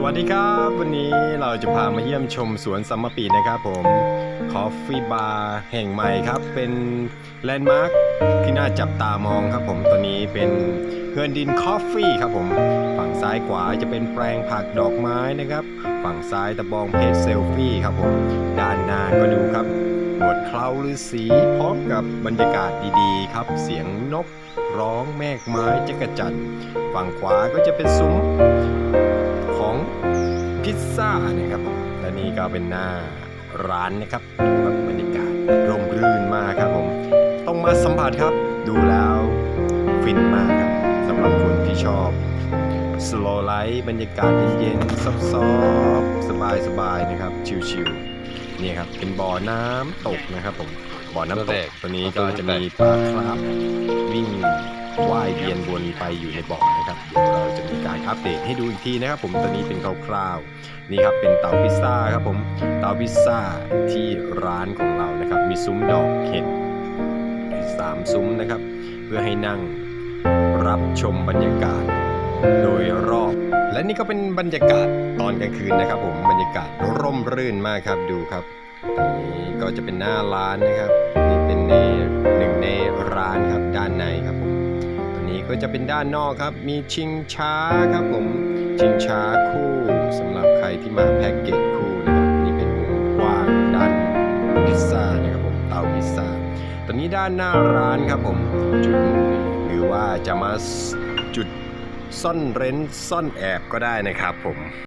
สวัสดีครับ วันนี้เราจะพามาเยี่ยมชมสวนสัมมปีนะครับผมคอฟฟี่บาร์แห่งใหม่ครับ เป็นแลนด์มาร์คที่น่าจับตามองครับผมตัวนี้เป็นเฮือนดินคอฟฟี่ครับผม ฝั่งซ้ายขวาจะเป็นแปลงผักดอกไม้นะครับ ฝั่งซ้ายตะบองเพชรเซลฟี่ครับผม ด้านหน้าก็ดูครับหนวดเคราฤาษีพร้อมกับบรรยากาศดีๆ ครับ เสียงนกร้องแมกไม้จักระจันฝั่งขวาก็จะเป็นซุ้ม พิซซ่านะครับผมและนี่ก็เป็นหน้าร้านนะครับดูครับบรรยากาศร่มรื่นมากครับผมต้องมาสัมผัสครับ ดูแล้วฟินมากครับสำหรับคนที่ชอบสโลไลท์บรรยากาศเย็นๆซอฟๆสบายๆนะครับ ชิวๆนี่ครับเป็นบ่อน้ำตกนะครับผมบ่อน้ำตตัวแรกกตัวนี้ก็จะมีปลาคราฟวิ่ง ว่ายเวียนวนไปอยู่ในบ่อนะครับเดี๋ยวเราจะมีการอัปเดตให้ดูอีกทีนะครับ ผมตัวนี้เป็นคร่าวๆนี่ครับเป็นเตาพิซซ่าครับผมเตาพิซซ่าที่ร้านของเรานะครับ มีซุ้มดอกเห็ดสามซุ้มนะครับ เพื่อให้นั่งรับชมบรรยากาศโดยรอบ และนี่ก็เป็นบรรยากาศตอนกลางคืนนะครับ ผมบรรยากาศร่มรื่นมากครับดูครับตรงนี้ก็จะเป็นหน้าร้านนะครับนี่เป็นใน จะเป็นด้านนอกครับ มีชิงช้าครับผม ชิงช้าคู่สำหรับใครที่มาแพ็กเกจคู่นะครับ นี่เป็นมุมกว้างด้านพิซซ่านะครับผม เตาพิซซ่าตอนนี้ด้านหน้าร้านครับผม จุดหรือว่าจะมาจุดซ่อนเร้นซ่อนแอบก็ได้นะครับผม